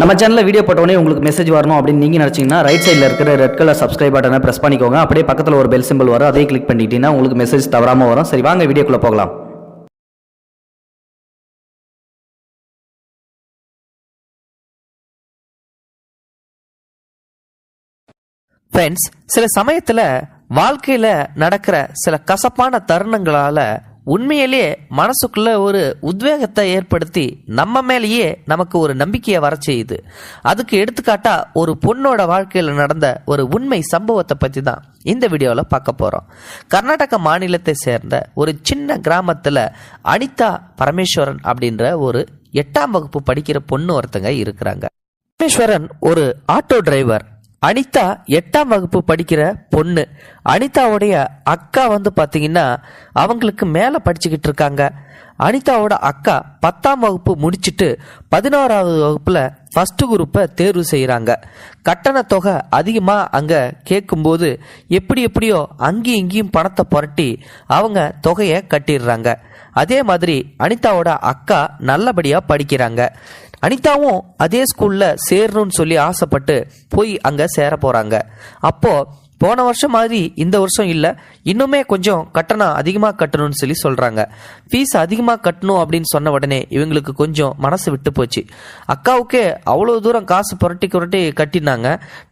நம்ம சேனலில் வீடியோ போட்டோடனே உங்களுக்கு மெசேஜ் வரணும் அப்படின்னு நீங்கள் நினச்சிங்கன்னா ரைட் சைடில் இருக்கிற ரெட் கலர் சப்ஸ்கிரைப் பட்டனை ப்ரெஸ் பண்ணிக்கோங்க. அப்படியே பக்கத்தில் ஒரு பெல் சிம்பிள் வரும். அதையும் கிளிக் பண்ணிட்டீங்கன்னா உங்களுக்கு மெசேஜ் தவறாமல் வரும். சரி வாங்க வீடியோக்குள்ளே போகலாம். ஃப்ரெண்ட்ஸ் சில சமயத்தில் வாழ்க்கையில் நடக்கிற சில கசப்பான தருணங்களால் உண்மையிலேயே மனசுக்குள்ள ஒரு உத்வேகத்தை ஏற்படுத்தி நம்ம மேலேயே நமக்கு ஒரு நம்பிக்கையை வர செய்யுது. அதுக்கு எடுத்துக்காட்டா ஒரு பொண்ணோட வாழ்க்கையில் நடந்த ஒரு உண்மை சம்பவத்தை பத்தி தான் இந்த வீடியோவில் பார்க்க போறோம். கர்நாடக மாநிலத்தை சேர்ந்த ஒரு சின்ன கிராமத்துல அனிதா பரமேஸ்வரன் அப்படின்ற ஒரு எட்டாம் வகுப்பு படிக்கிற பொண்ணு ஒருத்தங்க இருக்கிறாங்க. பரமேஸ்வரன் ஒரு ஆட்டோ டிரைவர். அனிதா எட்டாம் வகுப்பு படிக்கிற பொண்ணு. அனிதாவுடைய அக்கா வந்து பார்த்தீங்கன்னா அவங்களுக்கு மேலே படிச்சுக்கிட்டு இருக்காங்க. அனிதாவோட அக்கா பத்தாம் வகுப்பு முடிச்சிட்டு பதினோராவது வகுப்பில் ஃபஸ்ட்டு குரூப்பை தேர்வு செய்கிறாங்க கட்டண தொகை அதிகமாக அங்கே கேட்கும்போது எப்படி எப்படியோ அங்கேயும் இங்கேயும் பணத்தை புரட்டி அவங்க தொகையை கட்டிடுறாங்க. அதே மாதிரி அனிதாவோட அக்கா நல்லபடியாக படிக்கிறாங்க. அனிதாவும் அதே ஸ்கூலில் சேரணும்னு சொல்லி ஆசைப்பட்டு போய் அங்கே சேர போகிறாங்க அப்போது போன வருஷம் மாதிரி இந்த வருஷம் இல்லை. இன்னுமே கொஞ்சம் கட்டணம் அதிகமாக கட்டணும்னு சொல்லி சொல்கிறாங்க ஃபீஸ் அதிகமாக கட்டணும் அப்படின்னு சொன்ன உடனே இவங்களுக்கு கொஞ்சம் மனசு விட்டு போச்சு. அக்காவுக்கே அவ்வளோ தூரம் காசு புரட்டி புரட்டி கட்டினாங்க.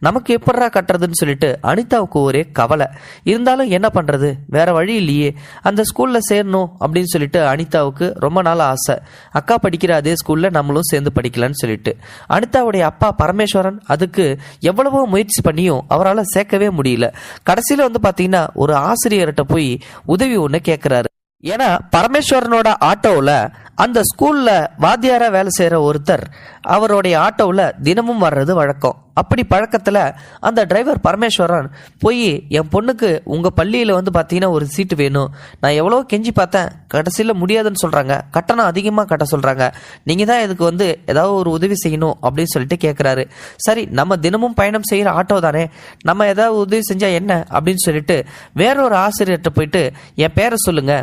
நமக்கு எப்படா கட்டுறதுன்னு சொல்லிட்டு அனிதாவுக்கு ஒரே கவலை. இருந்தாலும் என்ன பண்ணுறது வேற வழி இல்லையே. அந்த ஸ்கூலில் சேரணும் அப்படின்னு சொல்லிட்டு அனிதாவுக்கு ரொம்ப நாள் ஆசை. அக்கா படிக்கிற அதே ஸ்கூலில் நம்மளும் சேர்ந்து படிக்கலான்னு சொல்லிட்டு. அனிதாவுடைய அப்பா பரமேஸ்வரன் அதுக்கு எவ்வளவோ முயற்சி பண்ணியும் அவரால் சேர்க்கவே முடியல. கடைசியில் வந்து பார்த்தீங்கன்னா ஒரு ஆசிரியர்கிட்ட போய் உதவி ஒன்று கேட்குறாரு ஏன்னா பரமேஸ்வரனோட ஆட்டோவில் அந்த ஸ்கூல்ல வாத்தியாராக வேலை செய்யற ஒருத்தர் அவருடைய ஆட்டோவில் தினமும் வர்றது வழக்கம். அப்படி பழக்கத்தில் அந்த டிரைவர் பரமேஸ்வரன் போய் என் பொண்ணுக்கு உங்கள் பள்ளியில் வந்து பார்த்தீங்கன்னா ஒரு சீட்டு வேணும். நான் எவ்வளோ கெஞ்சி பார்த்தேன் கடைசியில் முடியாதுன்னு சொல்கிறாங்க கட்டணம் அதிகமாக கட்ட சொல்கிறாங்க நீங்கள் தான் இதுக்கு வந்து ஏதாவது ஒரு உதவி செய்யணும் அப்படின்னு சொல்லிட்டு கேட்குறாரு சரி நம்ம தினமும் பயணம் செய்கிற ஆட்டோ தானே. நம்ம ஏதாவது உதவி செஞ்சால் என்ன? அப்படின்னு சொல்லிட்டு வேறொரு ஆசிரியர்கிட்ட போயிட்டு என் பேரை சொல்லுங்க.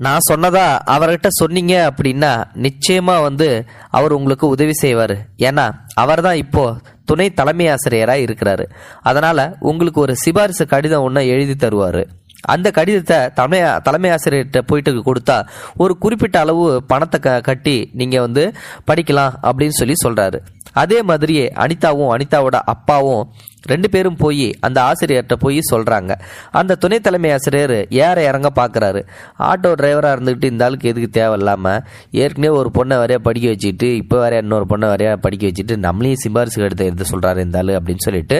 நான் சொன்னதா அவர்கிட்ட சொன்னீங்க அப்படின்னா நிச்சயமா வந்து அவர் உங்களுக்கு உதவி செய்வார். ஏன்னா அவர் தான் இப்போ துணை தலைமை ஆசிரியராக இருக்கிறாரு. அதனால் உங்களுக்கு ஒரு சிபாரிசு கடிதம் ஒன்று எழுதி தருவார். அந்த கடிதத்தை தலைமை தலைமை ஆசிரியர்கிட்ட போயிட்டு கொடுத்தா ஒரு குறிப்பிட்ட அளவு பணத்தை க கட்டி நீங்கள் வந்து படிக்கலாம் அப்படின்னு சொல்லி சொல்கிறாரு அதே மாதிரியே அனிதாவும் அனிதாவோட அப்பாவும் ரெண்டு பேரும் போய் அந்த ஆசிரியர்கிட்ட போய் சொல்கிறாங்க அந்த துணை தலைமை ஆசிரியர் ஏற இறங்க பார்க்குறாரு ஆட்டோ டிரைவராக இருந்துக்கிட்டு இந்த ஆளுக்கு எதுக்கு தேவையில்லாமல் ஏற்கனவே ஒரு பொண்ணை வரையா படிக்க வச்சுட்டு இப்போ வரையா இன்னொரு பொண்ணை வரையா படிக்க வச்சுட்டு நம்மளையும் சிபாரிசு எடுத்து எடுத்து சொல்கிறாரு இந்த ஆள் அப்படின்னு சொல்லிட்டு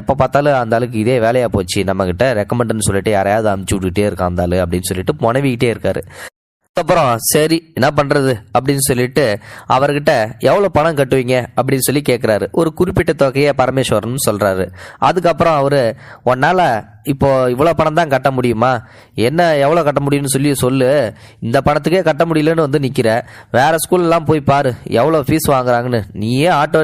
எப்போ பார்த்தாலும் அந்த ஆளுக்கு இதே வேலையாக போச்சு நம்மக்கிட்ட ரெக்கமெண்டுன்னு சொல்லிட்டு யாரையாவது அமுச்சு விட்டுட்டே இருக்கான் அந்த ஆள் அப்படின்னு சொல்லிட்டு புனவிக்கிட்டே இருக்காரு. அப்புறம் சரி என்ன பண்ணுறது அப்படின்னு சொல்லிட்டு அவர்கிட்ட எவ்வளோ பணம் கட்டுவீங்க? அப்படின்னு சொல்லி கேட்குறாரு ஒரு குறிப்பிட்ட தொகையை பரமேஸ்வரன் சொல்கிறாரு அதுக்கப்புறம் அவர் உன்னால் இப்போது இவ்வளோ பணம் தான் கட்ட முடியுமா? என்ன எவ்வளோ கட்ட முடியும்னு சொல்லி சொல்லு. இந்த பணத்துக்கே கட்ட முடியலன்னு வந்து நிற்கிற வேறு ஸ்கூல்லாம் போய் பாரு எவ்வளோ ஃபீஸ் வாங்குறாங்கன்னு. நீயே ஆட்டோ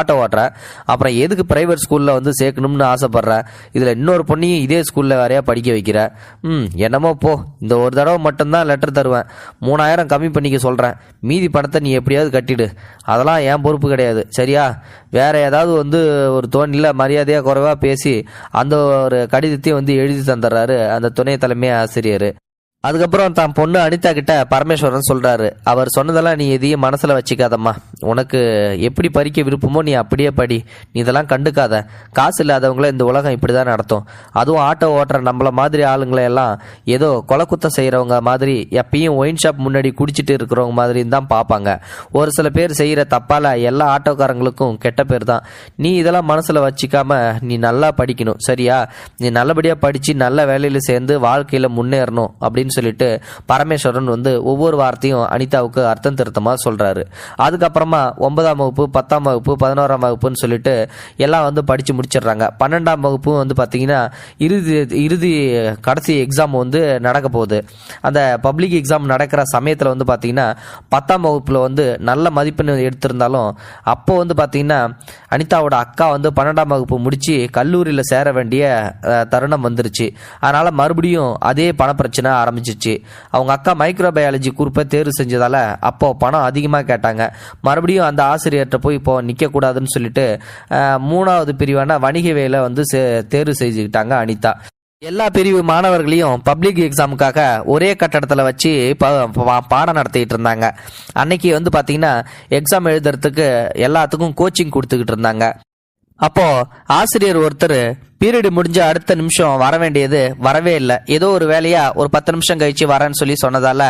ஆட்டோ ஓட்டுற. அப்புறம் எதுக்கு ப்ரைவேட் ஸ்கூலில் வந்து சேர்க்கணும்னு ஆசைப்பட்ற? இதில் இன்னொரு பொண்ணையும் இதே ஸ்கூலில் வேறையா படிக்க வைக்கிற. ம் என்னமோ போ. இந்த ஒரு தடவை மட்டும்தான் லெட்டர் தருவேன். மூணாயிரம் கம்மி பண்ணிக்க சொல்கிறேன் மீதி பணத்தை நீ எப்படியாவது கட்டிடு. அதெல்லாம் என் பொறுப்பு கிடையாது. சரியா? வேற ஏதாவது வந்து ஒரு தோணியில் மரியாதையாக குறைவாக பேசி அந்த ஒரு கடிதத்தையும் வந்து எழுதி தந்துடுறாரு அந்த துணை தலைமை ஆசிரியர். அதுக்கப்புறம் தான் பொண்ணு அனிதா கிட்ட பரமேஸ்வரன் சொல்கிறாரு அவர் சொன்னதெல்லாம் நீ எதையும் மனசில் வச்சுக்காதம்மா. உனக்கு எப்படி பறிக்க விருப்பமோ நீ அப்படியே படி. நீ இதெல்லாம் கண்டுக்காத. காசு இல்லாதவங்கள இந்த உலகம் இப்படி தான் நடத்தும். அதுவும் ஆட்டோ ஓட்டுற நம்மள மாதிரி ஆளுங்களை எல்லாம் ஏதோ கொலக்குத்தம் குத்தம் மாதிரி எப்பயும் ஒயின் ஷாப் முன்னாடி குடிச்சிட்டு இருக்கிறவங்க மாதிரி தான் பார்ப்பாங்க. ஒரு சில பேர் செய்கிற தப்பால் எல்லா ஆட்டோக்காரங்களுக்கும் கெட்ட பேர் தான். நீ இதெல்லாம் மனசில் வச்சுக்காம நீ நல்லா படிக்கணும். சரியா? நீ நல்லபடியாக படித்து நல்ல வேலையில் சேர்ந்து வாழ்க்கையில் முன்னேறணும் அப்படின்னு சொல்லிட்டு பரமேஸ்வரன் வந்து ஒவ்வொரு வார்த்தையும் அனிதாவுக்கு அர்த்தம் திருத்தமாக சொல்கிறாரு அதுக்கப்புறமா ஒன்பதாம் வகுப்பு பத்தாம் வகுப்பு பதினோராம் வகுப்புன்னு சொல்லிட்டு எல்லாம் வந்து படித்து முடிச்சிடுறாங்க. பன்னெண்டாம் வகுப்பும் வந்து பார்த்தீங்கன்னா இறுதி இறுதி கடைசி எக்ஸாம் வந்து நடக்க போகுது. அந்த பப்ளிக் எக்ஸாம் நடக்கிற சமயத்தில் வந்து பார்த்தீங்கன்னா பத்தாம் வகுப்பில் வந்து நல்ல மதிப்பெண் எடுத்திருந்தாலும் அப்போ வந்து பார்த்தீங்கன்னா அனிதாவோட அக்கா வந்து பன்னெண்டாம் வகுப்பு முடித்து கல்லூரியில் சேர வேண்டிய தருணம் வந்துருச்சு. அதனால் மறுபடியும் அதே பணப்பிரச்சனை ஆரம்பிச்சு ஆரம்பிச்சிச்சு. அவங்க அக்கா மைக்ரோபயாலஜி குரூப்பை தேர்வு செஞ்சதால அப்போ பணம் அதிகமாக கேட்டாங்க. மறுபடியும் அந்த ஆசிரியர்கிட்ட போய் இப்போ நிற்கக்கூடாதுன்னு சொல்லிட்டு மூணாவது பிரிவான வணிகவியலை வந்து சே- தேர்வு செஞ்சுக்கிட்டாங்க அனிதா. எல்லா பிரிவு மாணவர்களையும் பப்ளிக் எக்ஸாமுக்காக ஒரே கட்டடத்தில் வச்சு பா- பாடம் நடத்திக்கிட்டு இருந்தாங்க. அன்னைக்கு வந்து பார்த்தீங்கன்னா எக்ஸாம் எழுதுறதுக்கு எல்லாத்துக்கும் கோச்சிங் கொடுத்துக்கிட்டு இருந்தாங்க. அப்போது ஆசிரியர் ஒருத்தர் பீரியடு முடிஞ்ச அடுத்த நிமிஷம் வர வேண்டியது வரவே இல்லை. ஏதோ ஒரு வேலையா ஒரு பத்து நிமிஷம் கழிச்சு வரேன்னு சொல்லி சொன்னதால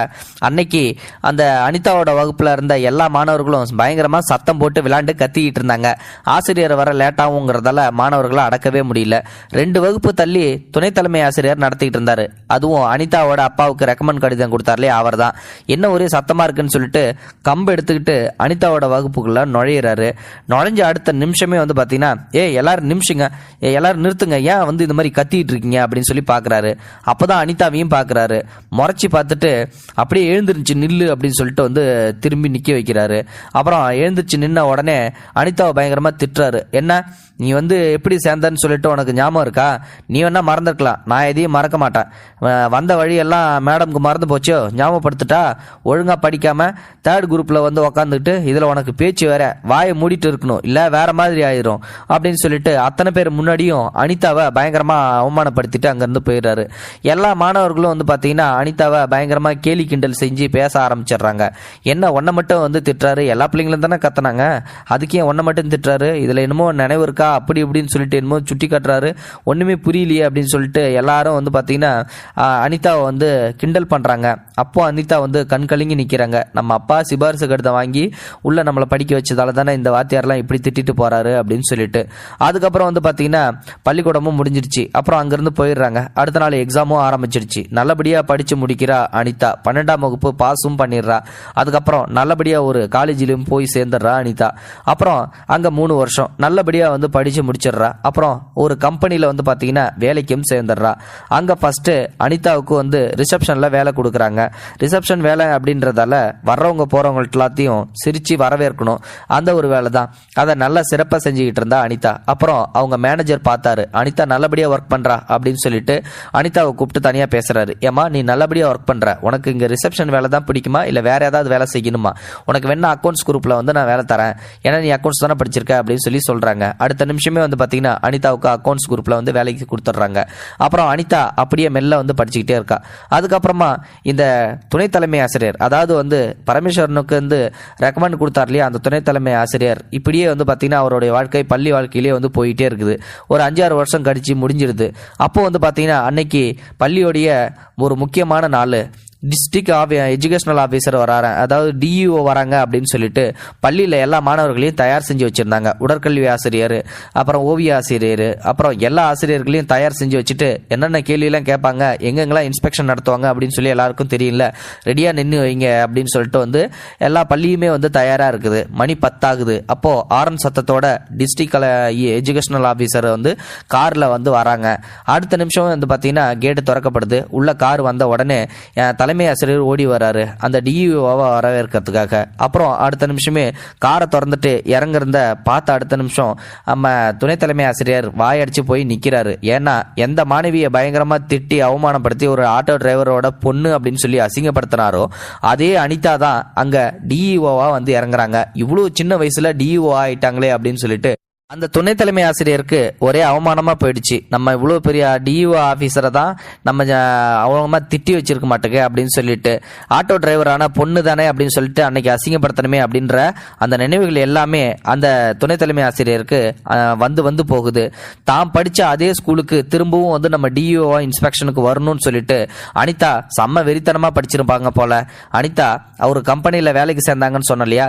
அன்னைக்கு அந்த அனிதாவோட வகுப்புல இருந்த எல்லா மாணவர்களும் பயங்கரமா சத்தம் போட்டு விளாண்டு கத்திக்கிட்டு இருந்தாங்க. ஆசிரியர் வர லேட்டாகுங்கிறதால மாணவர்களை அடக்கவே முடியல. ரெண்டு வகுப்பு தள்ளி துணை தலைமை ஆசிரியர் நடத்திக்கிட்டு இருந்தாரு. அதுவும் அனிதாவோட அப்பாவுக்கு ரெக்கமெண்ட் கடிதம் கொடுத்தாருலே அவர் தான் என்ன ஒரே சத்தமா இருக்குன்னு சொல்லிட்டு கம்பு எடுத்துக்கிட்டு அனிதாவோட வகுப்புக்குள்ள நுழையிறாரு. நுழைஞ்ச அடுத்த நிமிஷமே வந்து பாத்தீங்கன்னா ஏ எல்லாரும் நிமிஷங்க. ஏ நிறுத்த நிறுத்துங்க. ஏன் வந்து இந்த மாதிரி கத்திட்டு இருக்கீங்க அப்படின்னு சொல்லி பாக்குறாரு. அப்பதான் அனிதாவையும் பார்க்குறாரு முறைச்சி பார்த்துட்டு அப்படியே எழுந்திருச்சு நில்லு அப்படின்னு சொல்லிட்டு வந்து திரும்பி நிற்க வைக்கிறாரு. அப்புறம் எழுந்திருச்சு நின்ன உடனே அனிதாவை பயங்கரமா திட்டுறாரு. என்ன? நீ வந்து எப்படி சேர்ந்தன்னு சொல்லிட்டு உனக்கு ஞாபகம் இருக்கா? நீ வேணா மறந்துருக்கலாம். நான் எதையும் மறக்க மாட்டேன். வந்த வழியெல்லாம் மேடம்க்கு மறந்து போச்சோ? ஞாபகப்படுத்துட்டா? ஒழுங்காக படிக்காமல் தேர்ட் குரூப்பில் வந்து உக்காந்துக்கிட்டு இதில் உனக்கு பேச்சு வேற வாயை மூடிட்டு இருக்கணும். இல்லை வேற மாதிரி ஆயிரும். அப்படின்னு சொல்லிட்டு அத்தனை பேர் முன்னாடியும் அனிதாவை பயங்கரமாக அவமானப்படுத்திட்டு அங்கேருந்து போயிடுறாரு. எல்லா மாணவர்களும் வந்து பார்த்தீங்கன்னா அனிதாவை பயங்கரமாக கேலி கிண்டல் செஞ்சு பேச ஆரம்பிச்சிடுறாங்க. என்ன ஒன்றை மட்டும் வந்து திட்டுறாரு? எல்லா பிள்ளைங்களும் தானே கத்துனாங்க? அதுக்கே ஒன்றை மட்டும் திட்டுறாரு? இதில் என்னமோ நினைவு இருக்கா? அப்படி இப்படின்னு சொல்லிட்டு என்னமோ சுட்டி காட்டுறாரு. ஒன்றுமே புரியலையே அப்படின்னு சொல்லிட்டு எல்லாரும் வந்து பார்த்தீங்கன்னா அனிதாவை வந்து கிண்டல் பண்ணுறாங்க அப்போ அனிதா வந்து கண் கலங்கி நிற்கிறாங்க நம்ம அப்பா சிபாரிசு கடிதம் வாங்கி உள்ள நம்மளை படிக்க வச்சதால தானே இந்த வாத்தியார்லாம் இப்படி திட்டிட்டு போகிறாரு அப்படின்னு சொல்லிட்டு. அதுக்கப்புறம் வந்து பார்த்தீங்கன்னா பள்ளிக்கூடமும் முடிஞ்சிருச்சு. அப்புறம் அங்கேருந்து போயிடுறாங்க. அடுத்த நாள் எக்ஸாமும் ஆரம்பிச்சிருச்சு. நல்லபடியாக படித்து முடிக்கிறா அனிதா. பன்னெண்டாம் வகுப்பு பாஸும் பண்ணிடுறா. அதுக்கப்புறம் நல்லபடியாக ஒரு காலேஜிலையும் போய் சேர்ந்துடுறா அனிதா. அப்புறம் அங்கே மூணு வருஷம். நல்லபடியாக வந்து படித்து முடிச்சிடுறா. அப்புறம் ஒரு கம்பெனியில் வந்து பார்த்தீங்கன்னா வேலைக்கும் சேர்ந்துடுறா. அங்கே ஃபஸ்ட்டு அனிதாவுக்கு வந்து ரிசப்ஷனில் வேலை கொடுக்குறாங்க. ரிசப்ஷன் வேலை அப்படின்றதால வர்றவங்க போகிறவங்கள்ட்ட எல்லாத்தையும் சிரித்து வரவேற்கணும். அந்த ஒரு வேலை தான் அதை நல்லா சிறப்பாக செஞ்சுக்கிட்டு இருந்தா அனிதா. அப்புறம் அவங்க மேனேஜர் பார்த்தாரு. அனிதா நல்லபடியாக ஒர்க் பண்ணுறா அப்படின்னு சொல்லிட்டு அனிதாவை கூப்பிட்டு தனியாக பேசுகிறாரு ஏமா நீ நல்லபடியாக ஒர்க் பண்ணுற உனக்கு இங்கே ரிசப்ஷன் வேலை தான் பிடிக்குமா? இல்லை வேற ஏதாவது வேலை செய்யணுமா? உனக்கு வேணா அக்கௌண்ட்ஸ் குரூப்பில் வந்து நான் வேலை தரேன். ஏன்னா நீ அக்கௌண்ட்ஸ் தானே படிச்சிருக்க அப்படின்னு சொல்லி சொல்கிறாங்க அடுத்த நிமிஷமே வந்து பார்த்தீங்கன்னா அனிதாவுக்கு அக்கௌண்ட்ஸ் குரூப்பில் வந்து வேலைக்கு கொடுத்துட்றாங்க. அப்புறம் அனிதா அப்படியே மெல்ல வந்து படிச்சுக்கிட்டே இருக்கா. அதுக்கப்புறமா இந்த துணை தலைமை ஆசிரியர் அதாவது வந்து பரமேஸ்வரனுக்கு வந்து ரெக்கமெண்ட் கொடுத்தார் இல்லையா அந்த துணை தலைமை ஆசிரியர் இப்படியே வந்து பார்த்தீங்கன்னா அவருடைய வாழ்க்கை பள்ளி வாழ்க்கையிலே வந்து போயிட்டே இருக்குது. ஒரு அஞ்சாறு வருஷம் கழிச்சு முடிஞ்சிருது. அப்போ வந்து பார்த்தீங்கன்னா அன்னைக்கு பள்ளியோடைய ஒரு முக்கியமான நாள் டிஸ்ட்ரிக்ட் ஆஃபி எஜுகேஷனல் ஆஃபீஸர் வராங்க அதாவது டிஇஓ வராங்க அப்படின்னு சொல்லிட்டு பள்ளியில் எல்லா மாணவர்களையும் தயார் செஞ்சு வச்சுருந்தாங்க. உடற்கல்வி ஆசிரியர் அப்புறம் ஓவிய ஆசிரியர் அப்புறம் எல்லா ஆசிரியர்களையும் தயார் செஞ்சு வச்சுட்டு என்னென்ன கேள்வியெல்லாம் கேட்பாங்க எங்கெங்கெல்லாம் இன்ஸ்பெக்ஷன் நடத்துவாங்க அப்படின்னு சொல்லி எல்லாருக்கும் தெரியல ரெடியாக நின்று வைங்க அப்படின்னு சொல்லிட்டு வந்து எல்லா பள்ளியுமே வந்து தயாராக இருக்குது. மணி பத்தாகுது. அப்போது ஆரன் சத்தத்தோட டிஸ்ட்ரிக்ட் எஜுகேஷனல் ஆஃபீஸர் வந்து காரில் வந்து வராங்க. அடுத்த நிமிஷம் வந்து பார்த்தீங்கன்னா கேட்டு திறக்கப்படுது. உள்ள கார் வந்த உடனே தலைமை ஆசிரியர் ஓடி வராரு. அந்த டிஇஓவை வரவேற்கிறதுக்காக. அப்புறம் அடுத்த நிமிஷமே காரை திறந்துட்டு இறங்குறத பார்த்த அடுத்த நிமிஷம் நம்ம துணை தலைமை ஆசிரியர் வாயடிச்சு போய் நிற்கிறாரு ஏன்னா எந்த மாணவியை பயங்கரமாக திட்டி அவமானப்படுத்தி ஒரு ஆட்டோ டிரைவரோட பொண்ணு அப்படின்னு சொல்லி அசிங்கப்படுத்தினாரோ அதே அனிதா தான் அங்கே டிஇஓவாக வந்து இறங்குறாங்க. இவ்வளோ சின்ன வயசில் டிஇஓ ஆயிட்டாங்களே அப்படின்னு சொல்லிட்டு அந்த துணை தலைமை ஆசிரியருக்கு ஒரே அவமானமாக போயிடுச்சு. நம்ம இவ்வளோ பெரிய டிஇஓ ஆஃபீஸரை தான் நம்ம அஹ், திட்டி வச்சிருக்க மாட்டேங்க அப்படின்னு சொல்லிட்டு ஆட்டோ டிரைவரான பொண்ணு தானே அப்படின்னு சொல்லிட்டு அன்னைக்கு அசிங்கப்படுத்தணுமே அப்படின்ற அந்த நினைவுகள் எல்லாமே அந்த துணை தலைமை ஆசிரியருக்கு வந்து வந்து போகுது. தான் படித்த அதே ஸ்கூலுக்கு திரும்பவும் வந்து நம்ம டிஇஓ இன்ஸ்பெக்ஷனுக்கு வரணும்னு சொல்லிட்டு அனிதா செம்ம வெறித்தனமாக படிச்சிருப்பாங்க போல. அனிதா அவர் கம்பெனியில் வேலைக்கு சேர்ந்தாங்கன்னு சொன்னலையா இல்லையா?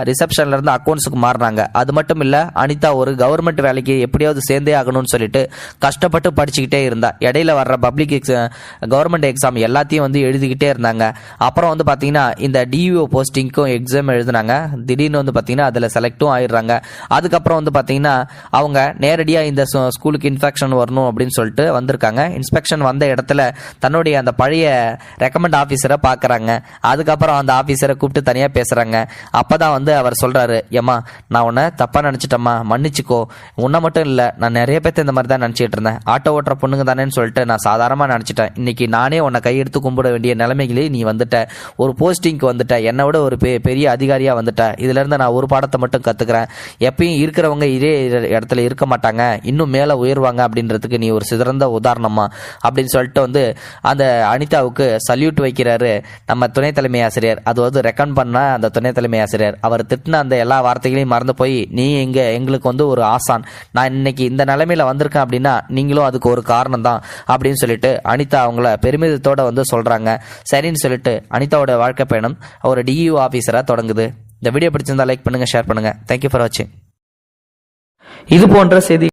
இருந்து அக்கௌண்ட்ஸுக்கு மாறினாங்க. அது மட்டும் இல்லை அனிதா ஒரு கவர்மெண்ட் வேலைக்கு எப்படியாவது சேர்ந்தே ஆகணும்னு சொல்லிட்டு கஷ்டப்பட்டு படிச்சுக்கிட்டே இருந்தா. இடையில வர்ற பப்ளிக் எக்ஸாம் கவர்மெண்ட் எக்ஸாம் எல்லாத்தையும் வந்து எழுதிக்கிட்டே இருந்தாங்க. அப்புறம் வந்து பார்த்தீங்கன்னா இந்த டிஇஓ போஸ்டிங்க்கும் எக்ஸாம் எழுதுனாங்க. திடீர்னு வந்து பார்த்தீங்கன்னா அதில் செலக்டும் ஆயிடுறாங்க. அதுக்கப்புறம் வந்து பார்த்தீங்கன்னா அவங்க நேரடியாக இந்த ஸ்கூலுக்கு இன்ஸ்பெக்ஷன் வரணும் அப்படின்னு சொல்லிட்டு வந்திருக்காங்க. இன்ஸ்பெக்ஷன் வந்த இடத்துல தன்னுடைய அந்த பழைய ரெக்கமெண்ட் ஆஃபீஸரை பார்க்குறாங்க அதுக்கப்புறம் அந்த ஆஃபீஸரை கூப்பிட்டு தனியாக பேசுகிறாங்க அப்போ தான் வந்து அவர் சொல்கிறாரு ஏம்மா நான் உன்னை தப்பாக நினச்சிட்டம்மா. மன்னிச்சுக்கோ. உன்னை மட்டும் இல்லை நான் நிறைய பேர்த்த இந்த மாதிரி தான் நினச்சிட்டு இருந்தேன். ஆட்டோ ஓட்டுற பொண்ணுங்க தானேன்னு சொல்லிட்டு நான் சாதாரணமாக நினச்சிட்டேன். இன்னைக்கு நானே உன்னை கையெடுத்து கும்பிட வேண்டிய நிலைமைகளே நீ வந்துட்ட. ஒரு போஸ்டிங்க்கு வந்துட்ட. என்னை விட ஒரு பெ பெரிய அதிகாரியாக வந்துட்ட. இதுலேருந்து நான் ஒரு பாடத்தை மட்டும் கற்றுக்கிறேன் எப்பயும் இருக்கிறவங்க இதே இடத்துல இருக்க மாட்டாங்க. இன்னும் மேலே உயர்வாங்க அப்படின்றதுக்கு நீ ஒரு சிறந்த உதாரணமா அப்படின்னு சொல்லிட்டு வந்து அந்த அனிதாவுக்கு சல்யூட் வைக்கிறாரு நம்ம துணை தலைமை ஆசிரியர். அது வந்து ரெக்கமெண்ட் பண்ண அந்த துணை தலைமை ஆசிரியர். அவர் திட்டின அந்த எல்லா வார்த்தைகளையும் மறந்து போய் நீ இங்கே எங்களுக்கு வந்து ஒரு ஆசை ஆசான் நான் இன்னைக்கு இந்த நிலைமையில வந்திருக்கேன் அப்படின்னா நீங்களும் அதுக்கு ஒரு காரணம் தான் அப்படின்னு சொல்லிட்டு அனிதா அவங்கள பெருமிதத்தோட வந்து சொல்றாங்க. சரின்னு சொல்லிட்டு அனிதாவோட வாழ்க்கை பயணம் ஒரு டிஇஓ ஆஃபீஸராக தொடங்குது. இந்த வீடியோ பிடிச்சிருந்தா லைக் பண்ணுங்க ஷேர் பண்ணுங்க. தேங்க்யூ ஃபார் வாட்சிங் இது போன்ற செய்தி